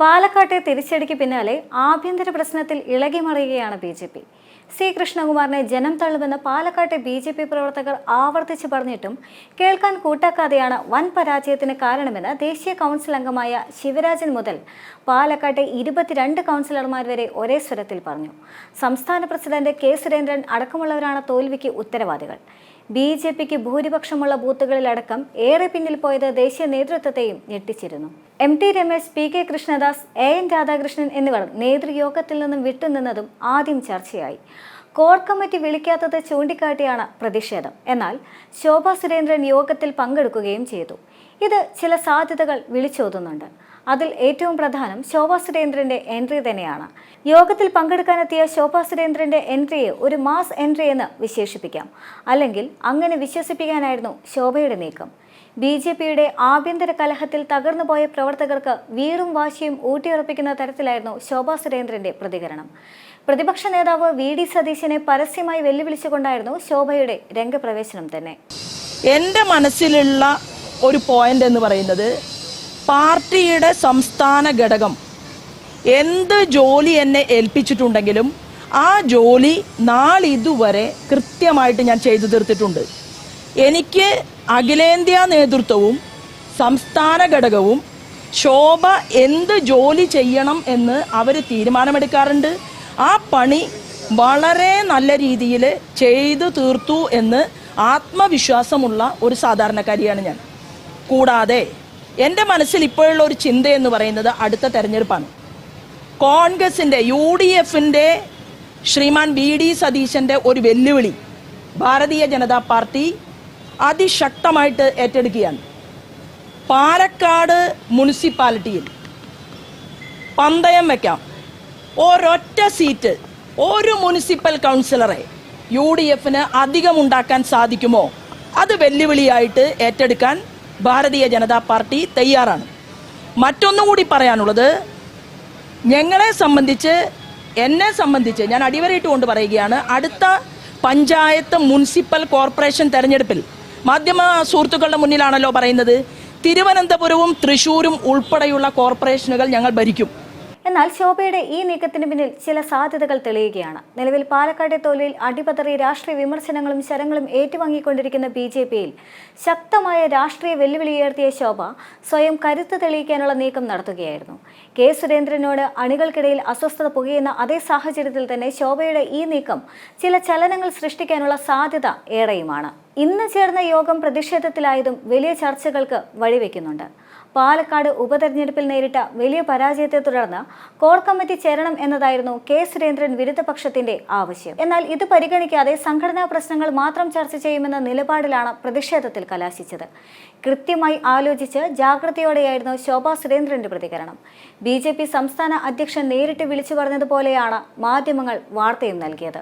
പാലക്കാട്ടെ തിരിച്ചടിക്ക് പിന്നാലെ ആഭ്യന്തര പ്രശ്നത്തിൽ ഇളകി മറിയുകയാണ് ബി ജെ പി. സി കൃഷ്ണകുമാറിനെ ജനം തള്ളുമെന്ന് പാലക്കാട്ടെ ബി ജെ പി പ്രവർത്തകർ ആവർത്തിച്ച് പറഞ്ഞിട്ടും കേൾക്കാൻ കൂട്ടാക്കാതെയാണ് വൻ പരാജയത്തിന് കാരണമെന്ന് ദേശീയ കൗൺസിൽ അംഗമായ ശിവരാജൻ മുതൽ പാലക്കാട്ടെ ഇരുപത്തിരണ്ട് കൗൺസിലർമാർ വരെ ഒരേ സ്വരത്തിൽ പറഞ്ഞു. സംസ്ഥാന പ്രസിഡന്റ് കെ സുരേന്ദ്രൻ അടക്കമുള്ളവരാണ് തോൽവിക്ക് ഉത്തരവാദികൾ. ബി ജെ പിക്ക് ഭൂരിപക്ഷമുള്ള ബൂത്തുകളിലടക്കം ഏറെ പിന്നിൽ പോയത് ദേശീയ നേതൃത്വത്തെയും ഞെട്ടിച്ചിരുന്നു. M T Ramesh P K Krishnadas A N Radhakrishnan എന്നിവർ നേതൃയോഗത്തിൽ നിന്നും വിട്ടുനിന്നതും ആദ്യം ചർച്ചയായി. കോർ കമ്മിറ്റി വിളിക്കാത്തത് ചൂണ്ടിക്കാട്ടിയാണ് പ്രതിഷേധം. എന്നാൽ ശോഭാ സുരേന്ദ്രൻ യോഗത്തിൽ പങ്കെടുക്കുകയും ചെയ്തു. ഇത് ചില സാധ്യതകൾ വിളിച്ചോതുന്നുണ്ട്. അതിൽ ഏറ്റവും പ്രധാനം ശോഭാ സുരേന്ദ്രന്റെ എൻട്രി തന്നെയാണ്. യോഗത്തിൽ പങ്കെടുക്കാനെത്തിയ ശോഭാ സുരേന്ദ്രന്റെ എൻട്രിയെ ഒരു മാസ് എൻട്രി എന്ന് വിശേഷിപ്പിക്കാം. അല്ലെങ്കിൽ അങ്ങനെ വിശ്വസിപ്പിക്കാനായിരുന്നു ശോഭയുടെ നീക്കം. ബി ജെ പിയുടെ ആഭ്യന്തര കലഹത്തിൽ തകർന്നുപോയ പ്രവർത്തകർക്ക് വീറും വാശിയും ഊട്ടിയുറപ്പിക്കുന്ന തരത്തിലായിരുന്നു ശോഭാ സുരേന്ദ്രന്റെ പ്രതികരണം. പ്രതിപക്ഷ നേതാവ് വി ഡി സതീശനെ പരസ്യമായി വെല്ലുവിളിച്ചുകൊണ്ടായിരുന്നു ശോഭയുടെ രംഗപ്രവേശനം തന്നെ. എന്റെ മനസ്സിലുള്ള ഒരു പോയിന്റ് എന്ന് പറയുന്നത് പാർട്ടിയുടെ സംസ്ഥാന ഘടകം. എന്ത് ജോലി എന്നെ ഏൽപ്പിച്ചിട്ടുണ്ടെങ്കിലും ആ ജോലി നാളിതുവരെ കൃത്യമായിട്ട് ഞാൻ ചെയ്തു തീർത്തിട്ടുണ്ട്. എനിക്ക് അഖിലേന്ത്യാ നേതൃത്വവും സംസ്ഥാന ഘടകവും ശോഭ എന്ത് ജോലി ചെയ്യണം എന്ന് അവർ തീരുമാനമെടുക്കാറുണ്ട്. ആ പണി വളരെ നല്ല രീതിയിൽ ചെയ്തു തീർത്തു എന്ന് ആത്മവിശ്വാസമുള്ള ഒരു സാധാരണക്കാരിയാണ് ഞാൻ. കൂടാതെ എന്റെ മനസ്സിൽ ഇപ്പോഴുള്ള ഒരു ചിന്ത എന്ന് പറയുന്നത് അടുത്ത തെരഞ്ഞെടുപ്പാണ്. കോൺഗ്രസിന്റെ യു ഡി എഫിന്റെ ശ്രീമാൻ വി ഡി സതീശന്റെ ഒരു വെല്ലുവിളി ഭാരതീയ ജനതാ പാർട്ടി അതിശക്തമായിട്ട് ഏറ്റെടുക്കുകയാണ്. പാലക്കാട് മുനിസിപ്പാലിറ്റിയിൽ പന്തയം വയ്ക്കാം ഒരൊറ്റ സീറ്റ് ഒരു മുനിസിപ്പൽ കൗൺസിലറെ യു ഡി എഫിന് അധികം ഉണ്ടാക്കാൻ സാധിക്കുമോ? അത് വെല്ലുവിളിയായിട്ട് ഏറ്റെടുക്കാൻ ഭാരതീയ ജനതാ പാർട്ടി തയ്യാറാണ്. മറ്റൊന്നും കൂടി പറയാനുള്ളത് ഞങ്ങളെ സംബന്ധിച്ച് എന്നെ സംബന്ധിച്ച് ഞാൻ അടിവരയിട്ട് കൊണ്ട് പറയുകയാണ് അടുത്ത പഞ്ചായത്ത് മുനിസിപ്പൽ കോർപ്പറേഷൻ തെരഞ്ഞെടുപ്പിൽ മാധ്യമ സുഹൃത്തുക്കളുടെ മുന്നിലാണല്ലോ പറയുന്നത് തിരുവനന്തപുരവും തൃശ്ശൂരും ഉൾപ്പെടെയുള്ള കോർപ്പറേഷനുകൾ ഞങ്ങൾ ഭരിക്കും. എന്നാൽ ശോഭയുടെ ഈ നീക്കത്തിന് പിന്നിൽ ചില സാധ്യതകൾ തെളിയുകയാണ്. നിലവിൽ പാലക്കാട്ടെ തോൽവിയിൽ അടിപതറി രാഷ്ട്രീയ വിമർശനങ്ങളും ശരങ്ങളും ഏറ്റുവാങ്ങിക്കൊണ്ടിരിക്കുന്ന ബി ജെ പിയിൽ ശക്തമായ രാഷ്ട്രീയ വെല്ലുവിളി ഉയർത്തിയ ശോഭ സ്വയം കരുത്ത് തെളിയിക്കാനുള്ള നീക്കം നടത്തുകയായിരുന്നു. കെ സുരേന്ദ്രനോട് അണികൾക്കിടയിൽ അസ്വസ്ഥത പുകയുന്ന അതേ സാഹചര്യത്തിൽ തന്നെ ശോഭയുടെ ഈ നീക്കം ചില ചലനങ്ങൾ സൃഷ്ടിക്കാനുള്ള സാധ്യത ഏറെയുമാണ്. ഇന്ന് ചേർന്ന യോഗം പ്രതിഷേധത്തിലായതും വലിയ ചർച്ചകൾക്ക് വഴിവെക്കുന്നുണ്ട്. പാലക്കാട് ഉപതെരഞ്ഞെടുപ്പിൽ നേരിട്ട വലിയ പരാജയത്തെ തുടർന്ന് കോർ കമ്മിറ്റി ചേരണം എന്നതായിരുന്നു കെ സുരേന്ദ്രൻ വിരുദ്ധപക്ഷത്തിന്റെ ആവശ്യം. എന്നാൽ ഇത് പരിഗണിക്കാതെ സംഘടനാ പ്രശ്നങ്ങൾ മാത്രം ചർച്ച ചെയ്യുമെന്ന നിലപാടിലാണ് പ്രതിഷേധത്തിൽ കലാശിച്ചത്. കൃത്യമായി ആലോചിച്ച് ജാഗ്രതയോടെയായിരുന്നു ശോഭാ സുരേന്ദ്രന്റെ പ്രതികരണം. ബി ജെ പി സംസ്ഥാന അധ്യക്ഷൻ നേരിട്ട് വിളിച്ചു പറഞ്ഞതുപോലെയാണ് മാധ്യമങ്ങൾ വാർത്തയും നൽകിയത്.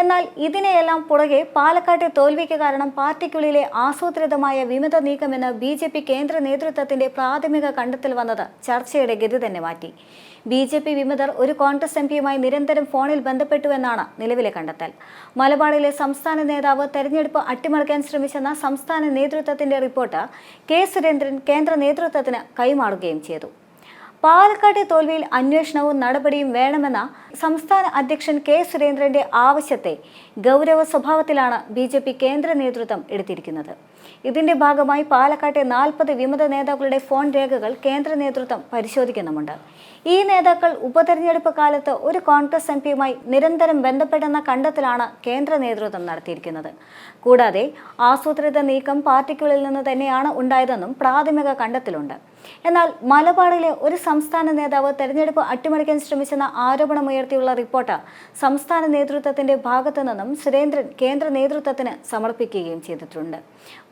എന്നാൽ ഇതിനെയെല്ലാം പുറകെ പാലക്കാട്ടെ തോൽവിക്ക് കാരണം പാർട്ടിക്കുള്ളിലെ ആസൂത്രിതമായ വിമത നീക്കമെന്ന് ബി ജെ പി കേന്ദ്ര നേതൃത്വത്തിന്റെ പ്രാഥമിക കണ്ടെത്തൽ വന്നത് ചർച്ചയുടെ ഗതി തന്നെ മാറ്റി. ബി ജെ പി വിമതർ ഒരു കോൺഗ്രസ് എം പിയുമായി നിരന്തരം ഫോണിൽ ബന്ധപ്പെട്ടുവെന്നാണ് നിലവിലെ കണ്ടെത്തൽ. മലബാറിലെ സംസ്ഥാന നേതാവ് തെരഞ്ഞെടുപ്പ് അട്ടിമറിക്കാൻ ശ്രമിച്ചെന്ന സംസ്ഥാന നേതൃത്വത്തിന്റെ റിപ്പോർട്ട് കെ സുരേന്ദ്രൻ കേന്ദ്ര നേതൃത്വത്തിന് കൈമാറുകയും ചെയ്തു. പാലക്കാട്ടെ തോൽവിയിൽ അന്വേഷണവും നടപടിയും വേണമെന്ന സംസ്ഥാന അധ്യക്ഷൻ കെ സുരേന്ദ്രന്റെ ആവശ്യത്തെ ഗൗരവ സ്വഭാവത്തിലാണ് ബി ജെ പി കേന്ദ്ര നേതൃത്വം എടുത്തിരിക്കുന്നത്. ഇതിന്റെ ഭാഗമായി പാലക്കാട്ടെ നാൽപ്പത് വിമത നേതാക്കളുടെ ഫോൺ രേഖകൾ കേന്ദ്ര നേതൃത്വം പരിശോധിക്കുന്നുമുണ്ട്. ഈ നേതാക്കൾ ഉപതെരഞ്ഞെടുപ്പ് കാലത്ത് ഒരു കോൺഗ്രസ് എം പിയുമായി നിരന്തരം ബന്ധപ്പെട്ടെന്ന കണ്ടെത്തലാണ് കേന്ദ്ര നേതൃത്വം നടത്തിയിരിക്കുന്നത്. കൂടാതെ ആസൂത്രിത നീക്കം പാർട്ടിക്കുള്ളിൽ നിന്ന് തന്നെയാണ് ഉണ്ടായതെന്നും പ്രാഥമിക കണ്ടെത്തലുണ്ട്. എന്നാൽ മലബാറിലെ ഒരു സംസ്ഥാന നേതാവ് തെരഞ്ഞെടുപ്പ് അട്ടിമറിക്കാൻ ശ്രമിച്ചെന്ന ആരോപണമുയർത്തിയുള്ള റിപ്പോർട്ട് സംസ്ഥാന നേതൃത്വത്തിന്റെ ഭാഗത്തു നിന്നും സുരേന്ദ്രൻ കേന്ദ്ര നേതൃത്വത്തിന് സമർപ്പിക്കുകയും ചെയ്തിട്ടുണ്ട്.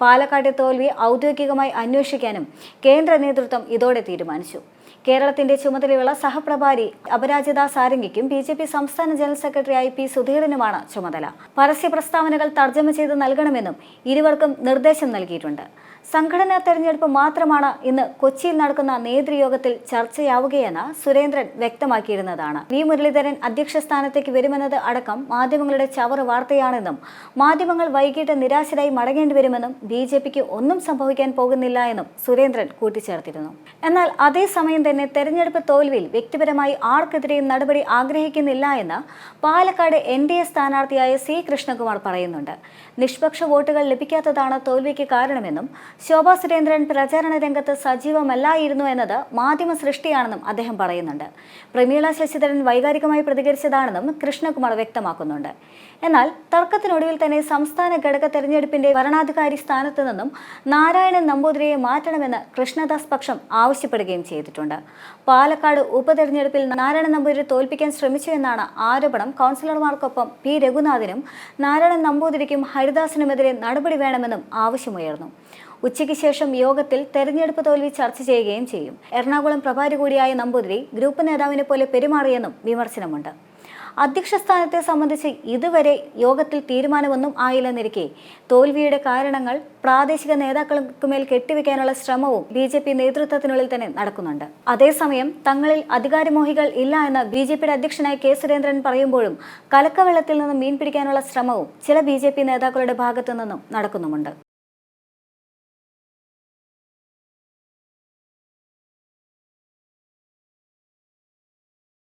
പാലക്കാട്ടെ തോൽവി ഔദ്യോഗികമായി അന്വേഷിക്കാനും കേന്ദ്ര നേതൃത്വം ഇതോടെ തീരുമാനിച്ചു. കേരളത്തിന്റെ ചുമതലയുള്ള സഹപ്രഭാരി അപരാജിത സാരംഗിക്കും ബി ജെ പി സംസ്ഥാന ജനറൽ സെക്രട്ടറിയായി പി സുധീരനുമാണ് ചുമതല. പരസ്യ പ്രസ്താവനകൾ തർജമ ചെയ്ത് നൽകണമെന്നും ഇരുവർക്കും നിർദ്ദേശം നൽകിയിട്ടുണ്ട്. സംഘടനാ തെരഞ്ഞെടുപ്പ് മാത്രമാണ് ഇന്ന് കൊച്ചിയിൽ നടക്കുന്ന നേതൃയോഗത്തിൽ ചർച്ചയാവുകയെന്ന് സുരേന്ദ്രൻ വ്യക്തമാക്കിയിരുന്നതാണ്. വി. മുരളീധരൻ അധ്യക്ഷ സ്ഥാനത്തേക്ക് വരുമെന്നത് അടക്കം മാധ്യമങ്ങളുടെ ചവറ് വാർത്തയാണെന്നും മാധ്യമങ്ങൾ വൈകിട്ട് നിരാശരായി മടങ്ങേണ്ടി വരുമെന്നും ബി ജെ പിക്ക് ഒന്നും സംഭവിക്കാൻ പോകുന്നില്ല എന്നും സുരേന്ദ്രൻ കൂട്ടിച്ചേർത്തിരുന്നു. എന്നാൽ അതേസമയം തന്നെ തെരഞ്ഞെടുപ്പ് തോൽവിയിൽ വ്യക്തിപരമായി ആർക്കെതിരെയും നടപടി ആഗ്രഹിക്കുന്നില്ല എന്ന് പാലക്കാട് എൻ ഡി എ സ്ഥാനാർത്ഥിയായ സി. കൃഷ്ണകുമാർ പറയുന്നുണ്ട്. നിഷ്പക്ഷ വോട്ടുകൾ ലഭിക്കാത്തതാണ് തോൽവിക്ക് കാരണമെന്നും ശോഭാ സുരേന്ദ്രൻ പ്രചാരണ രംഗത്ത് സജീവമല്ലായിരുന്നു എന്നത് മാധ്യമ സൃഷ്ടിയാണെന്നും അദ്ദേഹം പറയുന്നുണ്ട്. പ്രമീള ശശിധരൻ വൈകാരികമായി പ്രതികരിച്ചതാണെന്നും കൃഷ്ണകുമാർ വ്യക്തമാക്കുന്നുണ്ട്. എന്നാൽ തർക്കത്തിനൊടുവിൽ തന്നെ സംസ്ഥാന ഘടക തെരഞ്ഞെടുപ്പിന്റെ ഭരണാധികാരി സ്ഥാനത്ത് നിന്നും നാരായണൻ നമ്പൂതിരിയെ മാറ്റണമെന്ന് കൃഷ്ണദാസ് പക്ഷം ആവശ്യപ്പെടുകയും ചെയ്തിട്ടുണ്ട്. പാലക്കാട് ഉപതെരഞ്ഞെടുപ്പിൽ നാരായണൻ നമ്പൂതിരി തോൽപ്പിക്കാൻ ശ്രമിച്ചു എന്നാണ് ആരോപണം കൗൺസിലർമാർക്കൊപ്പം പി രഘുനാഥിനും നാരായണൻ നമ്പൂതിരിക്കും ഹരിദാസിനുമെതിരെ നടപടി വേണമെന്നും ആവശ്യമുയർന്നു. ഉച്ചയ്ക്ക് ശേഷം യോഗത്തിൽ തെരഞ്ഞെടുപ്പ് തോൽവി ചർച്ച ചെയ്യുകയും ചെയ്യും. എറണാകുളം പ്രഭാരി കൂടിയായ നമ്പൂതിരി ഗ്രൂപ്പ് നേതാവിനെ പോലെ പെരുമാറിയെന്നും വിമർശനമുണ്ട്. അധ്യക്ഷ സ്ഥാനത്തെ സംബന്ധിച്ച് ഇതുവരെ യോഗത്തിൽ തീരുമാനമൊന്നും ആയില്ലെന്നിരിക്കെ തോൽവിയുടെ കാരണങ്ങൾ പ്രാദേശിക നേതാക്കൾക്കുമേൽ കെട്ടിവെക്കാനുള്ള ശ്രമവും ബി ജെ പി നേതൃത്വത്തിനുള്ളിൽ തന്നെ നടക്കുന്നുണ്ട്. അതേസമയം തങ്ങളിൽ അധികാരമോഹികൾ ഇല്ല എന്ന് ബി ജെ പിയുടെ അധ്യക്ഷനായ കെ സുരേന്ദ്രൻ പറയുമ്പോഴും കലക്കവെള്ളത്തിൽ നിന്ന് മീൻ പിടിക്കാനുള്ള ശ്രമവും ചില ബി ജെ പി നേതാക്കളുടെ ഭാഗത്തു നിന്നും നടക്കുന്നുമുണ്ട്.